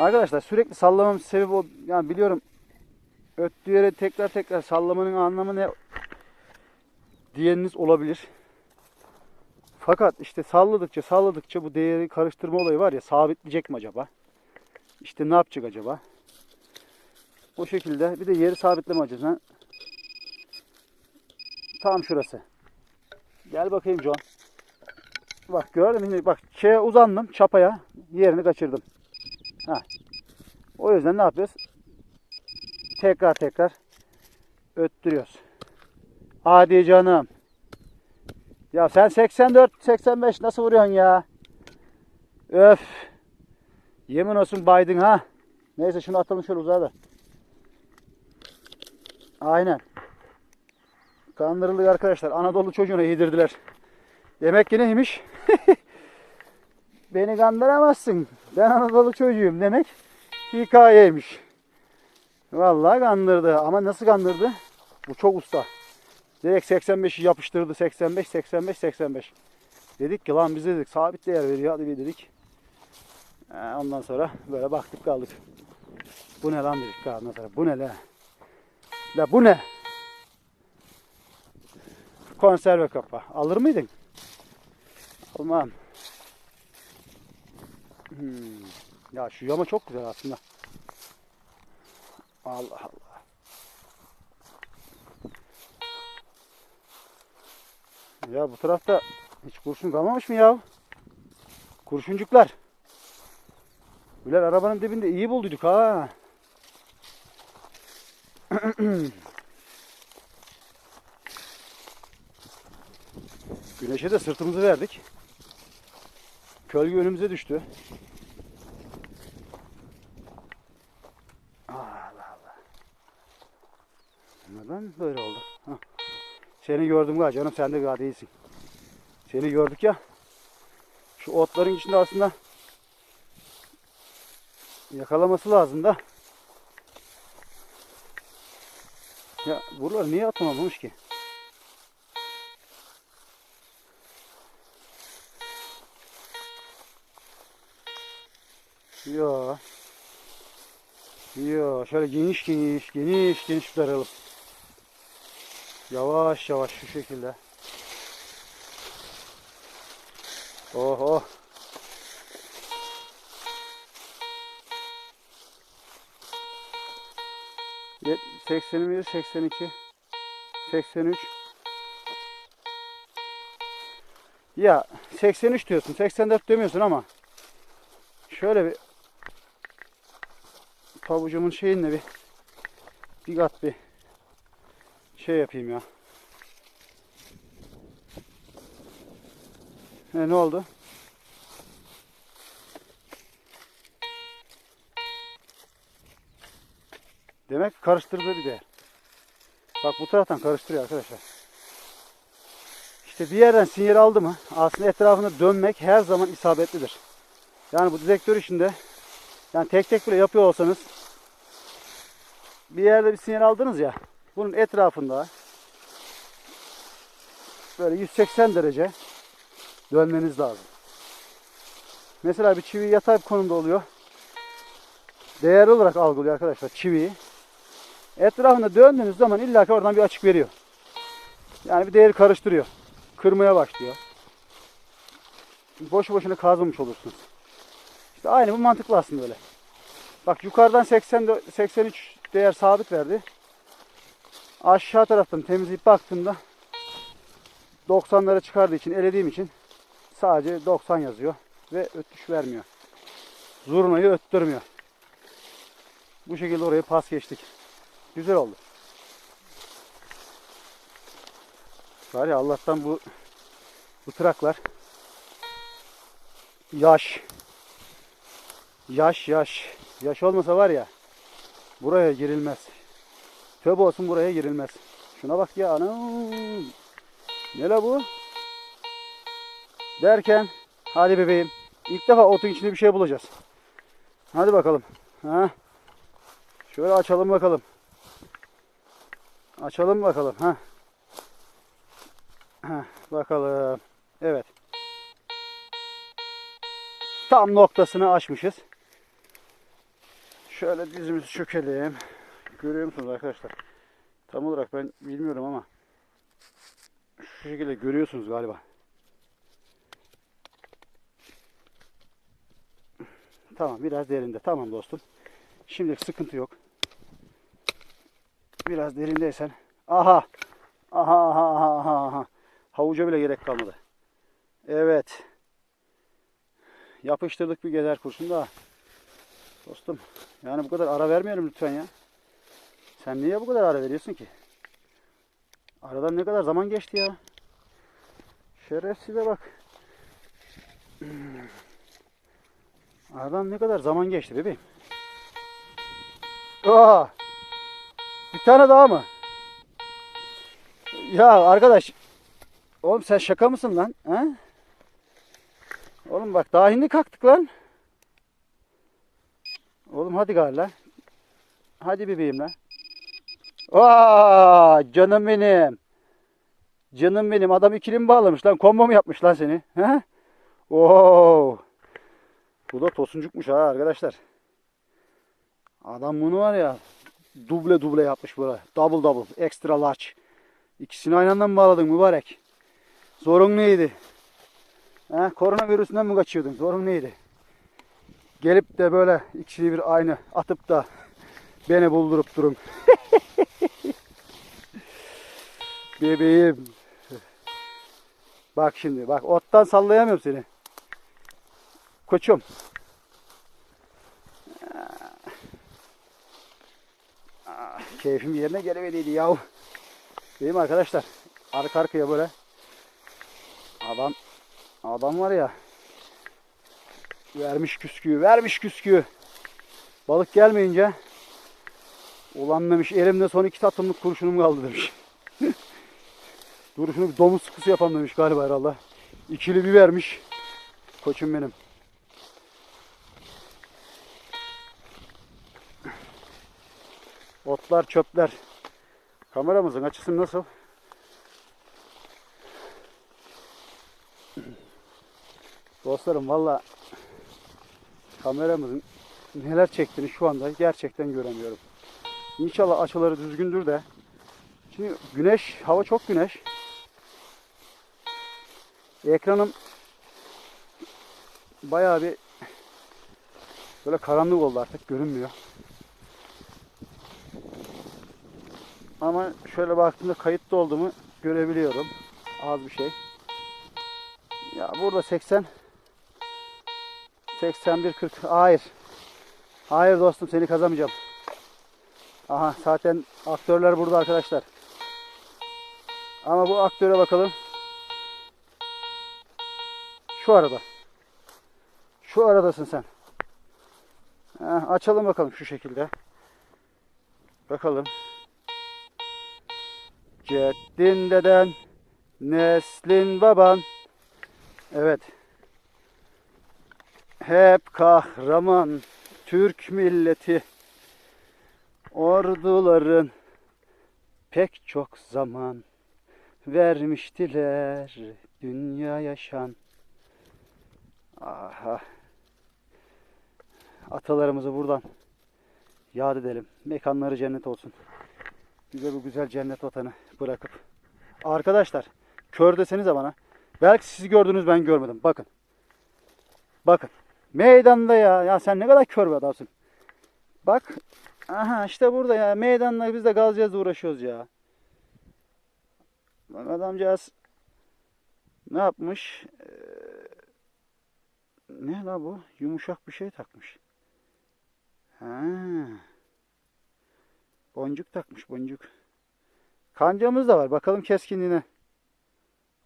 Arkadaşlar sürekli sallamamın sebebi o. Yani biliyorum öttüğü yere tekrar tekrar sallamanın anlamı ne diyeniniz olabilir. Fakat işte salladıkça salladıkça bu değeri karıştırma olayı var ya sabitleyecek mi acaba? İşte ne yapacak acaba? O şekilde bir de yeri sabitleme açısından tam şurası. Gel bakayım John. Bak gördün mü? Bak şeye uzandım çapaya yerini kaçırdım. Ha. O yüzden ne yapıyoruz? Tekrar tekrar öttürüyoruz. Hadi canım. Ya sen 84 85 nasıl vuruyorsun ya? Öf. Yemin olsun baydın ha. Neyse şunu atalım şöyle uzağa da. Aynen. Kandırıldık arkadaşlar. Anadolu çocuğuna yedirdiler. Demek ki neymiş? Beni kandıramazsın. Ben Anadolu çocuğuyum demek hikayeymiş. Vallahi kandırdı. Ama nasıl kandırdı? Bu çok usta. Direkt 85'i yapıştırdı. 85, 85, 85. Dedik ki lan biz dedik sabit değer veriyor. Hadi bir dedik. Ee, Ondan sonra böyle baktık kaldık. Bu ne lan dedik ondan sonra. Bu ne la? La bu ne? Konserve kapa. Alır mıydın? Almam. Hmm. Ya şu yama çok güzel aslında. Allah Allah. Ya bu tarafta hiç kurşun kalmamış mı ya? Kurşuncuklar. Güler arabanın dibinde iyi bulduyduk ha. Güneşe de sırtımızı verdik. Kölge önümüze düştü. Allah Allah. Neden böyle oldu? Seni gördüm galiba canım sen de galiba değilsin. Seni gördük ya. Şu otların içinde aslında yakalaması lazım da. Ya buraları niye atamamış ki? Yo. Yo. Şöyle geniş geniş geniş geniş tutaralım. Yavaş yavaş şu şekilde. Oh oh. Yet- 81, 82, 83. Ya 83 diyorsun, 84 demiyorsun ama şöyle bir pabucumun şeyinle bir bir kat bir şey yapayım ya. E, ne oldu? Demek karıştırdı bir de. Bak bu taraftan karıştırıyor arkadaşlar. İşte bir yerden sinyal aldı mı aslında etrafında dönmek her zaman isabetlidir. Yani bu dedektör işinde yani tek tek bile yapıyor olsanız bir yerde bir sinyal aldınız ya bunun etrafında böyle 180 derece dönmeniz lazım. Mesela bir çivi yatay bir konumda oluyor. Değerli olarak algılıyor arkadaşlar çiviyi. Etrafında döndüğünüz zaman illa ki oradan bir açık veriyor. Yani bir değeri karıştırıyor. Kırmaya başlıyor. Boş boşuna kazmamış olursunuz. İşte aynı bu mantıklı aslında öyle. Bak yukarıdan 80 83 değer sabit verdi. Aşağı taraftan temizleyip baktığımda 90'lara çıkardığı için elediğim için sadece 90 yazıyor ve ötüş vermiyor. Zurnayı öttürmüyor. Bu şekilde oraya pas geçtik. Güzel oldu. Var Allah'tan bu bıtıraklar yaş yaş yaş yaş olmasa var ya buraya girilmez. Tövbe olsun buraya girilmez. Şuna bak ya anam. Ne la bu? Derken hadi bebeğim. İlk defa otun içinde bir şey bulacağız. Hadi bakalım. Ha? Şöyle açalım bakalım. Açalım bakalım. Ha. Ha, bakalım. Evet. Tam noktasını açmışız. Şöyle dizimizi çökelim. Görüyor musunuz arkadaşlar? Tam olarak ben bilmiyorum ama şu şekilde görüyorsunuz galiba. Tamam biraz derinde. Tamam dostum. Şimdilik sıkıntı yok. Biraz derindeysen. Aha. Aha aha aha aha. Havuca bile gerek kalmadı. Evet. Yapıştırdık bir gezer kurşun da. Dostum yani bu kadar ara vermeyelim lütfen ya. Sen niye bu kadar ara veriyorsun ki? Aradan ne kadar zaman geçti ya. Şerefsize bak. Aradan ne kadar zaman geçti bebeğim. Aa! Bir tane daha mı? Ya arkadaş. Oğlum sen şaka mısın lan? Ha? Oğlum bak daha hindi kalktık lan. Oğlum hadi galiba. Hadi bebeğim lan. Aa, canım benim. Canım benim. Adam ikili mi bağlamış lan? Combo mu yapmış lan seni? He? Oo. Bu da tosuncukmuş ha arkadaşlar. Adam bunu var ya duble duble yapmış böyle. Double double. Extra large. İkisini aynı anda mı bağladın mübarek? Zorun neydi? Ha, koronavirüsünden mi kaçıyordun? Zorun neydi? Gelip de böyle ikisini bir aynı atıp da beni buldurup durun. Bebeğim. Bak şimdi bak ottan sallayamıyorum seni. Koçum. Ah, Keyfim yerine gelmediydi yahu. Değil mi arkadaşlar? Arka arkaya böyle. Adam adam var ya. Vermiş küsküyü, vermiş küsküyü. Balık gelmeyince ulan demiş elimde son iki tatımlık kurşunum kaldı demiş. Dur şunu bir domuz sıkısı yapalım demiş galiba herhalde. İkili bir vermiş. Koçum benim. Otlar, çöpler. Kameramızın açısı nasıl? Dostlarım valla kameramızın neler çektiğini şu anda gerçekten göremiyorum. İnşallah açıları düzgündür de. Şimdi güneş, hava çok güneş. Ekranım bayağı bir böyle karanlık oldu artık görünmüyor. Ama şöyle baktığımda kayıtlı olduğumu görebiliyorum. Az bir şey. Ya burada 80 81 40 hayır. Hayır dostum seni kazanmayacağım. Aha zaten aktörler burada arkadaşlar. Ama bu aktöre bakalım. Şu arada. Şu aradasın sen. Ha, açalım bakalım şu şekilde. Bakalım. Ceddin deden, neslin baban. Evet. Hep kahraman Türk milleti. Orduların pek çok zaman vermiştiler dünya yaşan. Aha. Atalarımızı buradan yad edelim. Mekanları cennet olsun. Bize bu güzel cennet vatanı bırakıp. Arkadaşlar kör desenize bana. Belki siz gördünüz ben görmedim. Bakın. Bakın. Meydanda ya. Ya sen ne kadar kör bir adamsın. Bak. Aha işte burada ya. Meydanda biz de gazcağız uğraşıyoruz ya. Bak adamcağız ne yapmış? Ee, ne la bu? Yumuşak bir şey takmış. Ha. Boncuk takmış boncuk. Kancamız da var. Bakalım keskinliğine.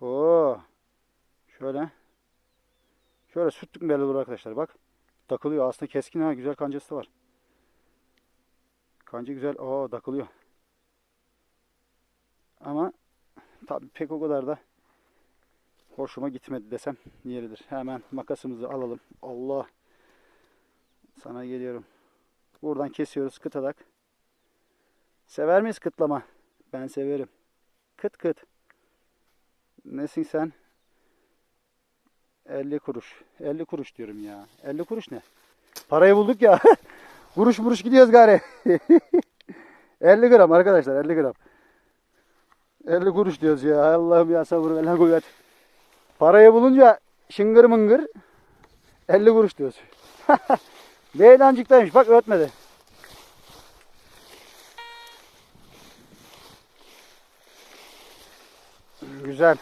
Oo. Şöyle. Şöyle sürttük belli olur arkadaşlar. Bak. Takılıyor. Aslında keskin ha. Güzel kancası var. Kanca güzel. Oo takılıyor. Ama tabii pek o kadar da hoşuma gitmedi desem yeridir. Hemen makasımızı alalım. Allah. Sana geliyorum. Buradan kesiyoruz kıtadak. Sever miyiz kıtlama? Ben severim. Kıt kıt. Nesin sen? 50 kuruş. 50 kuruş diyorum ya. 50 kuruş ne? Parayı bulduk ya. Kuruş buruş gidiyoruz gari. 50 gram arkadaşlar 50 gram. 50 kuruş diyoruz ya. Allah'ım ya sabır ve kuvvet. Parayı bulunca şıngır mıngır 50 kuruş diyoruz. Meydancıktaymış bak ötmedi. Güzel.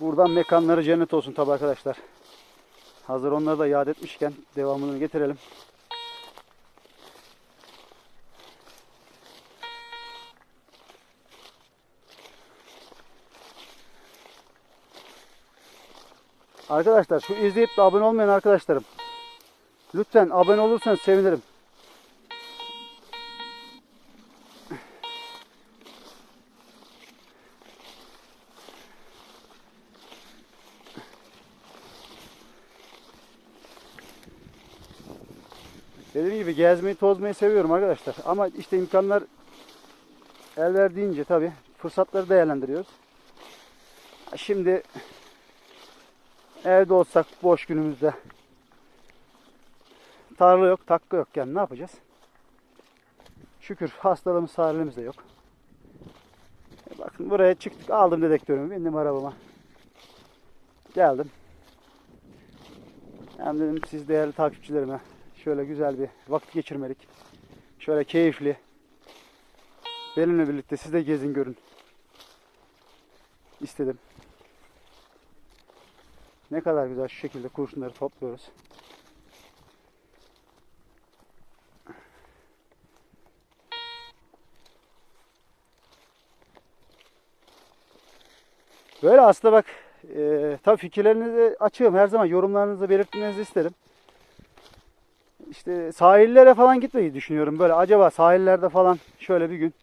Buradan mekanları cennet olsun tabi arkadaşlar. Hazır onları da yad etmişken devamını getirelim. Arkadaşlar şu izleyip de abone olmayan arkadaşlarım. Lütfen abone olursanız sevinirim. Dediğim gibi gezmeyi tozmayı seviyorum arkadaşlar. Ama işte imkanlar el verdiğince tabi fırsatları değerlendiriyoruz. Şimdi evde olsak boş günümüzde tarla yok, takka yok yani ne yapacağız? Şükür hastalığımız, sağlığımız da yok. E bakın buraya çıktık, aldım dedektörümü, bindim arabama. Geldim. Hem dedim siz değerli takipçilerime şöyle güzel bir vakit geçirmelik. Şöyle keyifli. Benimle birlikte siz de gezin görün. İstedim. Ne kadar güzel şu şekilde kurşunları topluyoruz. Böyle aslında bak e, tabii fikirlerinizi açığım her zaman yorumlarınızı belirtmenizi isterim. İşte sahillere falan gitmeyi düşünüyorum. Böyle acaba sahillerde falan şöyle bir gün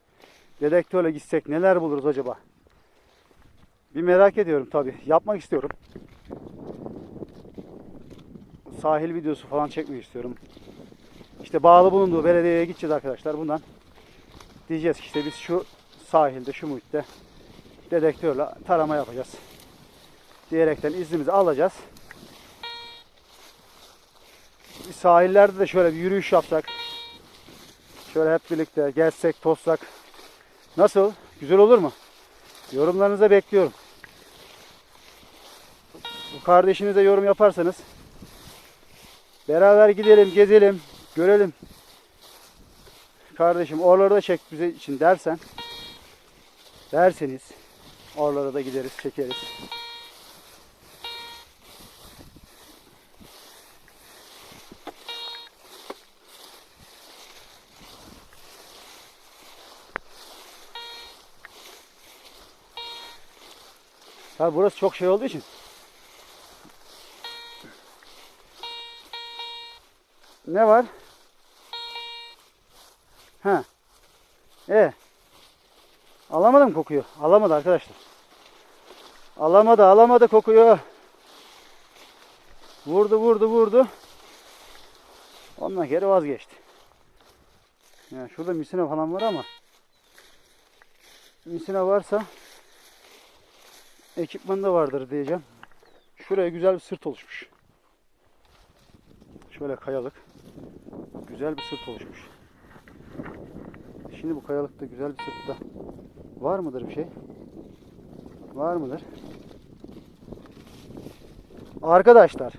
dedektörle gitsek neler buluruz acaba? Bir merak ediyorum tabii. Yapmak istiyorum. Sahil videosu falan çekmek istiyorum. İşte bağlı bulunduğu belediyeye gideceğiz arkadaşlar. Bundan diyeceğiz ki işte biz şu sahilde, şu muhitte dedektörle tarama yapacağız. Diyerekten iznimizi alacağız. Sahillerde de şöyle bir yürüyüş yapsak. Şöyle hep birlikte gezsek, tozsak. Nasıl? Güzel olur mu? Yorumlarınızı bekliyorum. Bu kardeşinize yorum yaparsanız beraber gidelim, gezelim, görelim. Kardeşim oraları da çek bize için dersen derseniz oralara da gideriz, çekeriz. Tabi burası çok şey olduğu için. Ne var? Ha. E. Alamadım kokuyu. Alamadı arkadaşlar. Alamadı, alamadı kokuyu. Vurdu, vurdu, vurdu. Ondan geri vazgeçti. Yani şurada misina falan var ama misina varsa ekipmanda vardır diyeceğim. Şuraya güzel bir sırt oluşmuş. Şöyle kayalık. Güzel bir sırt oluşmuş. Şimdi bu kayalıkta güzel bir sırtta var mıdır bir şey? Var mıdır? Arkadaşlar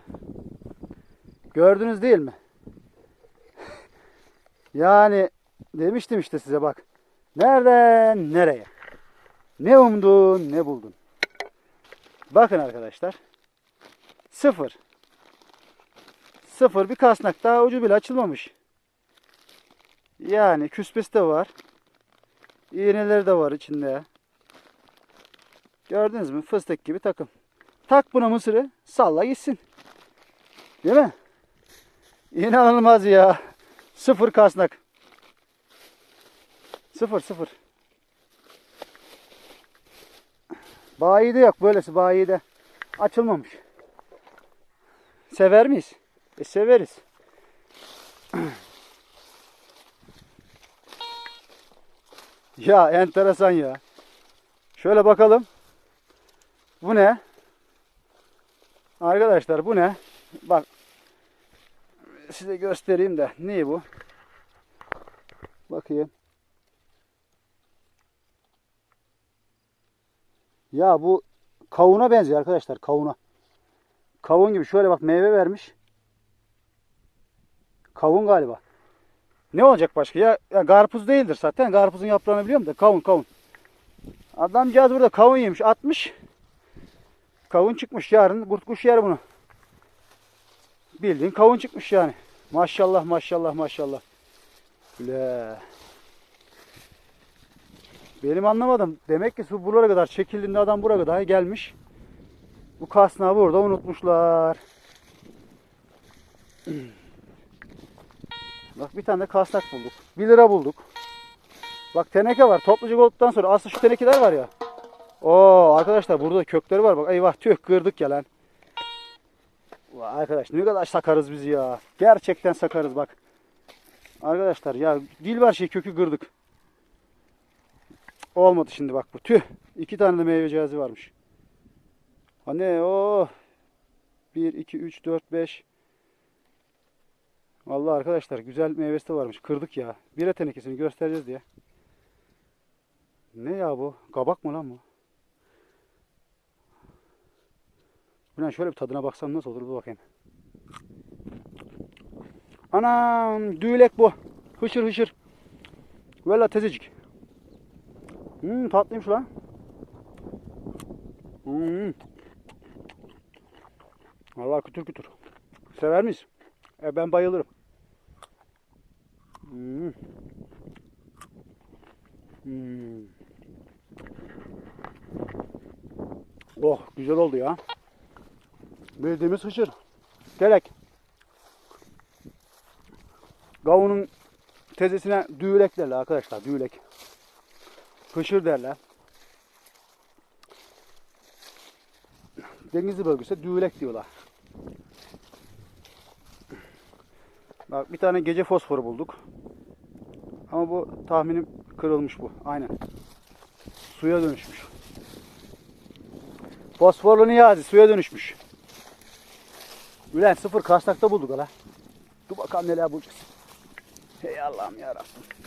gördünüz değil mi? yani demiştim işte size bak. Nereden nereye? Ne umdun ne buldun? Bakın arkadaşlar. Sıfır. Sıfır bir kasnak daha ucu bile açılmamış. Yani küspesi de var. İğneleri de var içinde. Gördünüz mü? Fıstık gibi takım. Tak buna mısırı salla gitsin. Değil mi? İnanılmaz ya. Sıfır kasnak. Sıfır sıfır. Bayide yok böylesi bayide. Açılmamış. Sever miyiz? E severiz. ya enteresan ya. Şöyle bakalım. Bu ne? Arkadaşlar bu ne? Bak size göstereyim de ne bu? Bakayım. Ya bu kavuna benziyor arkadaşlar kavuna. Kavun gibi şöyle bak meyve vermiş. Kavun galiba. Ne olacak başka? Ya, ya karpuz değildir zaten. Karpuzun yaprağını biliyorum da kavun kavun. Adamcağız burada kavun yemiş atmış. Kavun çıkmış yarın kurt kuş yer bunu. Bildiğin kavun çıkmış yani. Maşallah maşallah maşallah. Le. Benim anlamadım. Demek ki su buralara kadar çekildiğinde adam buraya kadar gelmiş. Bu kasnağı burada unutmuşlar. Bak bir tane de kasnak bulduk. 1 lira bulduk. Bak teneke var. Toplucuk olduktan sonra asıl şu tenekeler var ya. Oo arkadaşlar burada kökleri var. Bak eyvah tüh kırdık ya lan. Vay arkadaş ne kadar sakarız biz ya. Gerçekten sakarız bak. Arkadaşlar ya dil var şey kökü kırdık. Olmadı şimdi bak bu. Tüh. İki tane de meyve cihazı varmış. Anne o 1 2 3 4 5 Vallahi arkadaşlar güzel meyvesi de varmış. Kırdık ya. Bire tenekesini göstereceğiz diye. Ne ya bu? Kabak mı lan bu? Ulan şöyle bir tadına baksam nasıl olur bir bakayım. Anam düğlek bu. Hışır hışır. Valla tezecik. Hmm, tatlıymış lan. Hmm. Vallahi kütür kütür. Sever miyiz? E ben bayılırım. Hmm. Hmm. Oh güzel oldu ya. Bildiğimiz hışır. Gerek. Gavunun tezesine düğlek derler arkadaşlar. Düğlek. Hışır derler. Denizli bölgesi düğlek diyorlar. Bak bir tane gece fosforu bulduk. Ama bu tahminim kırılmış bu. Aynen. Suya dönüşmüş. Fosforlu niyazi suya dönüşmüş. Ulan sıfır kasnakta bulduk hala. Dur bakalım neler bulacağız. Hey Allah'ım yarabbim.